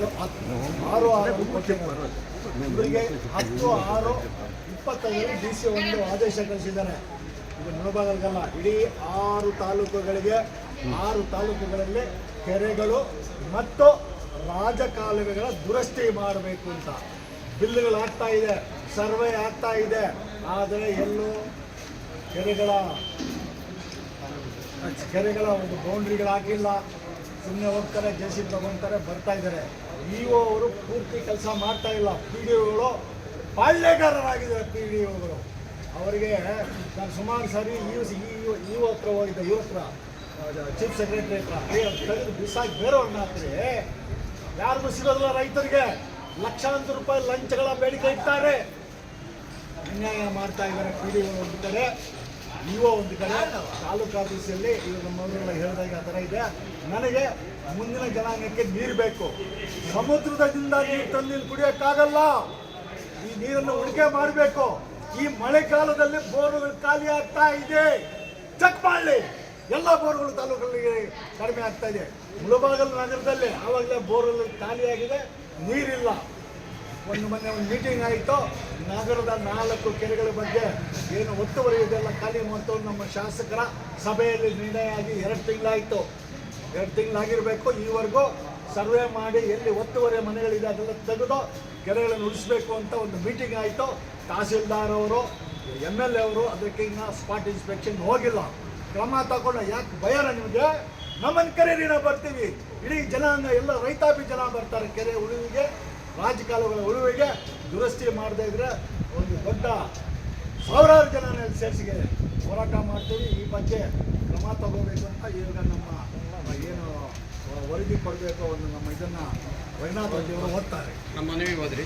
ಆರು, ಹತ್ತು, ಆರು ಆರು. ಇವರಿಗೆ ಹತ್ತು, ಆರು, ಇಪ್ಪತ್ತೈದು ಡಿ ಸಿ ಒಂದು ಆದೇಶ ಕಳಿಸಿದ್ದಾರೆ. ಇದು ಮುಳಬಾಗಲ್ಗಲ್ಲ ಇಡೀ ಆರು ತಾಲೂಕುಗಳಿಗೆ, ಆರು ತಾಲೂಕುಗಳಲ್ಲಿ ಕೆರೆಗಳು ಮತ್ತು ರಾಜಕಾಲುವೆಗಳ ದುರಸ್ತಿ ಮಾಡಬೇಕು ಅಂತ. ಬಿಲ್లుಗಳು ಆಗ್ತಾ ಇದೆ, ಸರ್ವೆ ಆಗ್ತಾ ಇದೆ. ಆದರೆ ಎಲ್ಲೂ ಕೆರೆಗಳ ಕೆರೆಗಳ ಒಂದು ಬೌಂಡ್ರಿಗಳು ಹಾಕಿಲ್ಲ. ಸುಮ್ಮನೆ ಹೋಗ್ತಾರೆ, ಜೆ ಸಿ ತಗೊತಾರೆ, ಬರ್ತಾ ಇದ್ದಾರೆ. ಇ ಒ ಅವರು ಪೂರ್ತಿ ಕೆಲಸ ಮಾಡ್ತಾ ಇಲ್ಲ. ಪಿ ಡಿ ಒಗಳು ಪಾಳ್ಯಗಾರರಾಗಿದ್ದಾರೆ ಪಿ ಡಿ ಒಗಳು. ಅವರಿಗೆ ನಾನು ಸುಮಾರು ಸಾರಿ ಇ ಇ ಒ ಹತ್ರ ಹೋಗಿದ್ದೆ ಇವ್ರ ಹತ್ರ, ಚೀಫ್ ಸೆಕ್ರೆಟರಿ ಹತ್ರ. ತೆಗೆದು ಬಿಸಾಕಿ ಬೇರೆಯವ್ರನ್ನ ಹಾಕ್ರಿ. ಯಾರಿಗೂ ಸಿಗೋದಿಲ್ಲ ರೈತರಿಗೆ. ಲಕ್ಷಾಂತರ ರೂಪಾಯಿ ಲಂಚಗಳ ಬೇಡಿಕೆ ಇಡ್ತಾರೆ. ಅನ್ಯಾಯ ಮಾಡ್ತಾ ಇದ್ದಾರೆ ಪಿ ಡಿ ಒಗಳು ಕಡೆ ಇಒ ಒಂದು ಕಡೆ ತಾಲೂಕು ಆಫೀಸಲ್ಲಿ ಇವರು ನಮ್ಮವರೆಲ್ಲ ಹೇಳಿದಾಗ ಆ ಥರ ಇದೆ. ನನಗೆ ಮುಂದಿನ ಜನಾಂಗಕ್ಕೆ ನೀರು ಬೇಕು. ಸಮುದ್ರದಿಂದ ನೀರು ತಂದು ಕುಡಿಯೋಕ್ಕಾಗಲ್ಲ. ಈ ನೀರನ್ನು ಉಳಿಕೆ ಮಾಡಬೇಕು. ಈ ಮಳೆಗಾಲದಲ್ಲಿ ಬೋರ್ಗಳು ಖಾಲಿ ಆಗ್ತಾ ಇದೆ. ಚೆಕ್ ಮಾಡಲಿ ಎಲ್ಲ ಬೋರ್ಗಳು ತಾಲೂಕಲ್ಲಿ ಕಡಿಮೆ ಆಗ್ತಾ ಇದೆ. ಮುಳುಬಾಗಲು ನಗರದಲ್ಲಿ ಆವಾಗಲೇ ಬೋರ್ಗಳು ಖಾಲಿಯಾಗಿದೆ ನೀರಿಲ್ಲ. ಒಂದು ಮೊನ್ನೆ ಒಂದು ಮೀಟಿಂಗ್ ಆಯಿತು. ನಗರದ ನಾಲ್ಕು ಕೆರೆಗಳ ಬಗ್ಗೆ ಏನು ಒತ್ತುವರಿ ಇದೆಲ್ಲ ಖಾಲಿ ಮಾಡ್ತು ನಮ್ಮ ಶಾಸಕರ ಸಭೆಯಲ್ಲಿ ನಿರ್ಣಯ ಆಗಿ ಎರಡು ತಿಂಗಳಾಯಿತು. ಎರಡು ತಿಂಗಳಾಗಿರಬೇಕು, ಈವರೆಗೂ ಸರ್ವೆ ಮಾಡಿ ಎಲ್ಲಿ ಒತ್ತುವರಿ ಮನೆಗಳಿದೆ ಅದೆಲ್ಲ ತೆಗೆದು ಕೆರೆಗಳನ್ನು ಉಳಿಸ್ಬೇಕು ಅಂತ ಒಂದು ಮೀಟಿಂಗ್ ಆಯಿತು. ತಹಸೀಲ್ದಾರ್ ಅವರು, ಎಂ ಎಲ್ ಎ ಅವರು ಅದಕ್ಕೆ ಇನ್ನೂ ಸ್ಪಾಟ್ ಇನ್ಸ್ಪೆಕ್ಷನ್ ಹೋಗಿಲ್ಲ. ಕ್ರಮ ತಗೊಂಡು ಯಾಕೆ ಭಯನ ನಿಮಗೆ? ನಮ್ಮನ್ನು ಕರೀರಿ ನಾವು ಬರ್ತೀವಿ. ಇಡೀ ಜನಾಂಗ, ಎಲ್ಲ ರೈತಾಪಿ ಜನ ಬರ್ತಾರೆ ಕೆರೆ ಉಳುವಿಗೆ ರಾಜಕಾಲುಗಳ ಉಳುವಿಗೆ. ದುರಸ್ತಿ ಮಾಡದೇ ಇದ್ರೆ ಒಂದು ದೊಡ್ಡ ಸಾವಿರಾರು ಜನ ಸೇರಿಸಿಗೆ ಹೋರಾಟ ಮಾಡ್ತೀವಿ. ಈ ಬಗ್ಗೆ ಕ್ರಮ ತಗೋಬೇಕು ಅಂತ ಈಗ ನಮ್ಮ ಏನು ವರದಿ ಕೊಡಬೇಕು ಒಂದು ನಮ್ಮ ಇದನ್ನು ವೈನಾಥ್ ಓದ್ತಾರೆ ನಮ್ಮ ಮನವಿ ಹೋದ್ರಿ.